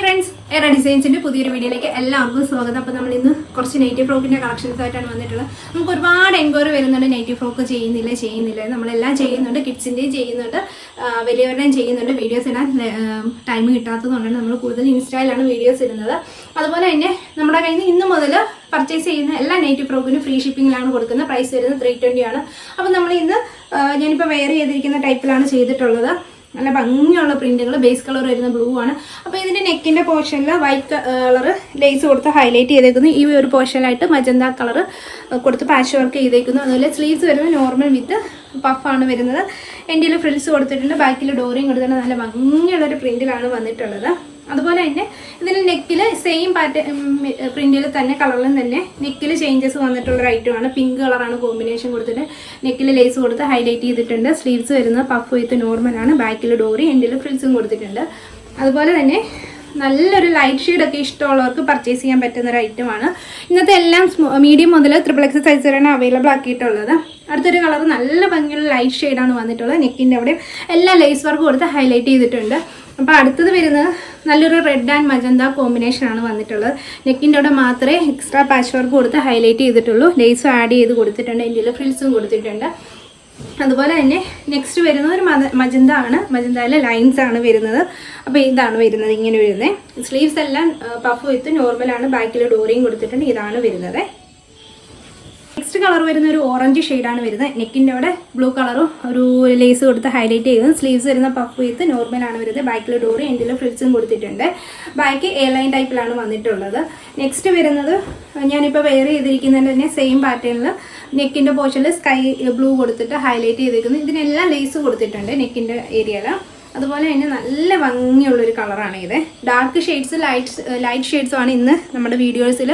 Friends എറ ഡിസൈൻസിന്റെ പുതിയൊരു വീഡിയോയിലേക്ക് എല്ലാവർക്കും സ്വാഗതം. അപ്പോൾ നമ്മൾ ഇന്ന് കുറച്ച് നെറ്റീവ് ഫ്രോക്കിന്റെ കളക്ഷൻസ് ആയിട്ടാണ് വന്നിട്ടുള്ളത്. നമുക്ക് ഒരുപാട് എൻക്വയറി വരുന്നുണ്ട് നെറ്റീവ് ഫ്രോക്ക് ചെയ്യുന്നില്ല ചെയ്യുന്നില്ല. നമ്മളെല്ലാം ചെയ്യുന്നുണ്ട് കിഡ്സിന്റെയും ചെയ്യുന്നുണ്ട് വലിയവരുടെയും ചെയ്യുന്നുണ്ട് വീഡിയോസ് ഇടാൻ ടൈം കിട്ടാത്തതുകൊണ്ടാണ് നമ്മൾ കൂടുതൽ ഇൻസ്റ്റയിലാണ് വീഡിയോസ് ഇടുന്നത്. അതുപോലെ തന്നെ നമ്മുടെ കയ്യിൽ നിന്ന് ഇന്ന് മുതൽ പർച്ചേസ് ചെയ്യുന്ന എല്ലാ നെറ്റീവ് ഫ്രോക്കിനും ഫ്രീ ഷിപ്പിംഗിലാണ് കൊടുക്കുന്നത്. പ്രൈസ് വരുന്നത് ത്രീ ആണ്. അപ്പോൾ നമ്മൾ ഇന്ന് ഞാനിപ്പോൾ വെയർ ചെയ്തിരിക്കുന്ന ടൈപ്പിലാണ് ചെയ്തിട്ടുള്ളത്. നല്ല ഭംഗിയുള്ള പ്രിന്റുകൾ ബേസ് കളർ വരുന്ന ബ്ലൂ ആണ്. അപ്പോൾ ഇതിന്റെ നെക്കിന്റെ പോർഷനിൽ വൈറ്റ് കളർ ലേസ് കൊടുത്ത് ഹൈലൈറ്റ് ചെയ്തേക്കുന്നു. ഈ ഒരു പോർഷനിലായിട്ട് മജന്ത കളർ കൊടുത്ത് പാച്ച് വർക്ക് ചെയ്തേക്കുന്നു. അതുപോലെ സ്ലീവ്സ് വരുന്നത് നോർമൽ വിത്ത് പഫാണ് വരുന്നത്. എന്റെ ഫ്രിൽസ് കൊടുത്തിട്ടുണ്ട്. ബാക്കിൽ ഡോറിയും കൊടുത്തിട്ടുണ്ട് നല്ല ഭംഗിയുള്ള ഒരു പ്രിന്റിലാണ് വന്നിട്ടുള്ളത്. അതുപോലെ തന്നെ ഇതിന് നെക്കിൽ സെയിം പാറ്റേൺ പ്രിന്റിൽ തന്നെ കളറിലും തന്നെ നെക്കിൽ ചേഞ്ചസ് വന്നിട്ടുള്ള ഐറ്റമാണ് പിങ്ക് കളറാണ് കോമ്പിനേഷൻ കൊടുത്തിട്ട് നെക്കിൽ ലേസ് കൊടുത്ത് ഹൈലൈറ്റ് ചെയ്തിട്ടുണ്ട്. സ്ലീവ്സ് വരുന്നത് പഫ് വിത്ത് നോർമലാണ് ബാക്കിൽ ഡോറി എന്റെ ഫ്രിൽസും കൊടുത്തിട്ടുണ്ട്. അതുപോലെ തന്നെ നല്ലൊരു ലൈറ്റ് ഷെയ്ഡൊക്കെ ഇഷ്ടമുള്ളവർക്ക് പർച്ചേസ് ചെയ്യാൻ പറ്റുന്ന ഒരു ഐറ്റമാണ് ഇന്നത്തെ എല്ലാം മീഡിയം മുതൽ ത്രിപ്ലക്സ് സൈസ് വരെയാണ് അവൈലബിൾ ആക്കിയിട്ടുള്ളത്. അടുത്തൊരു കളർ നല്ല ഭംഗിയുള്ള ലൈറ്റ് ഷെയ്ഡാണ് വന്നിട്ടുള്ളത്. നെക്കിന്റെ അവിടെ എല്ലാ ലേസ് വർക്ക് കൊടുത്ത് ഹൈലൈറ്റ് ചെയ്തിട്ടുണ്ട്. അപ്പോൾ അടുത്തത് വരുന്നത് നല്ലൊരു റെഡ് ആൻഡ് മജന്ത കോമ്പിനേഷനാണ് വന്നിട്ടുള്ളത്. നെക്കിന്റെ അവിടെ മാത്രമേ എക്സ്ട്രാ പാച്ച് വർക്ക് കൊടുത്ത് ഹൈലൈറ്റ് ചെയ്തിട്ടുള്ളൂ. ലേസും ആഡ് ചെയ്ത് കൊടുത്തിട്ടുണ്ട്. എന്റെ ഫ്രിൽസും കൊടുത്തിട്ടുണ്ട്. അതുപോലെ തന്നെ നെക്സ്റ്റ് വരുന്ന ഒരു മജ മജന്ത ആണ്. മജന്തയിലെ ലൈൻസ് ആണ് വരുന്നത്. അപ്പോൾ ഇതാണ് വരുന്നത് ഇങ്ങനെ വരുന്നത്. സ്ലീവ്സ് എല്ലാം പഫ് വിത്ത് നോർമലാണ് ബാക്കിൽ ഡോറിയും കൊടുത്തിട്ടുണ്ട്. ഇതാണ് വരുന്നത്. കളർ വരുന്ന ഒരു ഓറഞ്ച് ഷെയ്ഡാണ് വരുന്നത്. നെക്കിന്റെ അവിടെ ബ്ലൂ കളറും ഒരു ലേസ് കൊടുത്ത് ഹൈലൈറ്റ് ചെയ്തു സ്ലീവ്സ് വരുന്ന പഫ് വിത്ത് നോർമലാണ് വരുന്നത്. ബാക്കിൽ ഡോറി എൻഡിൽ ഫ്രിൽസും കൊടുത്തിട്ടുണ്ട്. ബാക്ക് എ ലൈൻ ടൈപ്പിലാണ് വന്നിട്ടുള്ളത്. നെക്സ്റ്റ് വരുന്നത് ഞാനിപ്പോൾ വെയർ ചെയ്തിരിക്കുന്നതിന്റെ തന്നെ സെയിം പാറ്റേണിൽ നെക്കിന്റെ പോർഷനിൽ സ്കൈ ബ്ലൂ കൊടുത്തിട്ട് ഹൈലൈറ്റ് ചെയ്തിരിക്കുന്നു. ഇതിനെല്ലാം ലേസ് കൊടുത്തിട്ടുണ്ട് നെക്കിന്റെ ഏരിയയിൽ അതുപോലെ തന്നെ നല്ല ഭംഗിയുള്ളൊരു കളറാണ് ഇത് ഡാർക്ക് ഷെയ്ഡ്സ് ലൈറ്റ് ലൈറ്റ് ഷെയ്ഡ്സും ആണ് ഇന്ന് നമ്മുടെ വീഡിയോസിൽ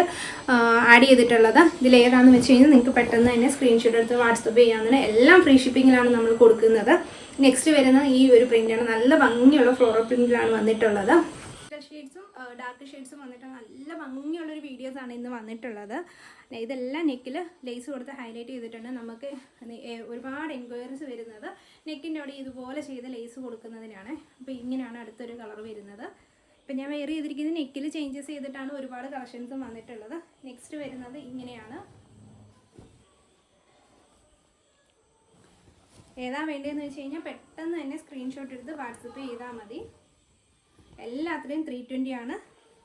ആഡ് ചെയ്തിട്ടുള്ളത്. ഇതിൽ ഏതാണെന്ന് വെച്ച് കഴിഞ്ഞാൽ നിങ്ങൾക്ക് പെട്ടെന്ന് തന്നെ സ്ക്രീൻഷോട്ട് എടുത്ത് വാട്സപ്പ് ചെയ്യാവുന്നതാണ് എല്ലാം ഫ്രീ ഷിപ്പിങ്ങിലാണ് നമ്മൾ കൊടുക്കുന്നത്. നെക്സ്റ്റ് വരുന്ന ഈ ഒരു പ്രിന്റാണ് നല്ല ഭംഗിയുള്ള ഫ്ലോറൽ പ്രിന്റിലാണ് വന്നിട്ടുള്ളത്. ഡാർക്ക് ഷെയ്ഡ്സും വന്നിട്ട് നല്ല ഭംഗിയുള്ളൊരു ആണ് ഇന്ന് വന്നിട്ടുള്ളത്. ഇതെല്ലാം നെക്കിൽ ലേസ് കൊടുത്ത് ഹൈലൈറ്റ് ചെയ്തിട്ടുണ്ട്. നമുക്ക് ഒരുപാട് എൻക്വയറീസ് വരുന്നത് നെക്കിന്റെ അവിടെ ഇതുപോലെ ചെയ്ത് ലേസ് കൊടുക്കുന്നതിനാണ്. അപ്പോൾ ഇങ്ങനെയാണ് അടുത്തൊരു കളർ വരുന്നത്. ഇപ്പം ഞാൻ വെയർ ചെയ്തിരിക്കുന്നത് നെക്കിൽ ചേഞ്ചസ് ചെയ്തിട്ടാണ് ഒരുപാട് കളക്ഷൻസും വന്നിട്ടുള്ളത്. നെക്സ്റ്റ് വരുന്നത് ഇങ്ങനെയാണ്. ഏതാ വേണ്ടതെന്ന് വെച്ച് കഴിഞ്ഞാൽ പെട്ടെന്ന് തന്നെ സ്ക്രീൻഷോട്ട് എടുത്ത് വാട്സപ്പ് ചെയ്താൽ മതി. എല്ലാത്തിനും ത്രീ ട്വന്റി ആണ്.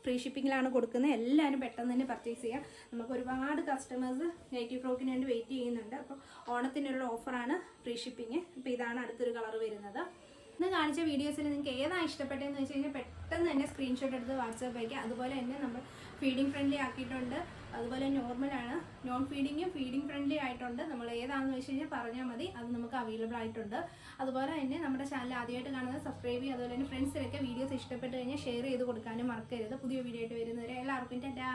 ഫ്രീ ഷിപ്പിങ്ങിലാണ് കൊടുക്കുന്നത്. എല്ലാവരും പെട്ടെന്ന് തന്നെ പർച്ചേസ് ചെയ്യാം. നമുക്ക് ഒരുപാട് കസ്റ്റമേഴ്സ് നെഗറ്റീവ് ഫ്രോക്കിന് വേണ്ടി വെയിറ്റ് ചെയ്യുന്നുണ്ട്. അപ്പോൾ ഓണത്തിനുള്ള ഓഫറാണ് ഫ്രീ ഷിപ്പിങ് അപ്പോൾ ഇതാണ് അടുത്തൊരു കളർ വരുന്നത്. ഇന്ന് കാണിച്ച വീഡിയോസിൽ നിങ്ങൾക്ക് ഏതാണ് ഇഷ്ടപ്പെട്ടതെന്ന് വെച്ച് കഴിഞ്ഞാൽ പെട്ടെന്ന് തന്നെ സ്ക്രീൻഷോട്ട് എടുത്ത് വാട്സാപ്പ് അയക്കുക. അതുപോലെ തന്നെ നമ്മൾ ഫീഡിങ് ഫ്രണ്ട്ലി ആക്കിയിട്ടുണ്ട്. അതുപോലെ നോർമലാണ് നോൺ ഫീഡിങ്ങും ഫീഡിങ് ഫ്രണ്ട്ലി ആയിട്ടുണ്ട്. നമ്മൾ ഏതാണെന്ന് വെച്ച് കഴിഞ്ഞാൽ പറഞ്ഞാൽ മതി. അത് നമുക്ക് അവൈലബിൾ ആയിട്ടുണ്ട്. അതുപോലെ തന്നെ നമ്മുടെ ചാനൽ ആദ്യമായിട്ട് കാണുന്നത് സബ്സ്ക്രൈബ് ചെയ്യുക. അതുപോലെ തന്നെ ഫ്രണ്ട്സിലൊക്കെ വീഡിയോസ് ഇഷ്ടപ്പെട്ട് കഴിഞ്ഞാൽ ഷെയർ ചെയ്ത് കൊടുക്കാനും മറക്കരുത്. പുതിയ വീഡിയോ ആയിട്ട് വരുന്നവരെ എല്ലാവർക്കും ടാറ്റാ.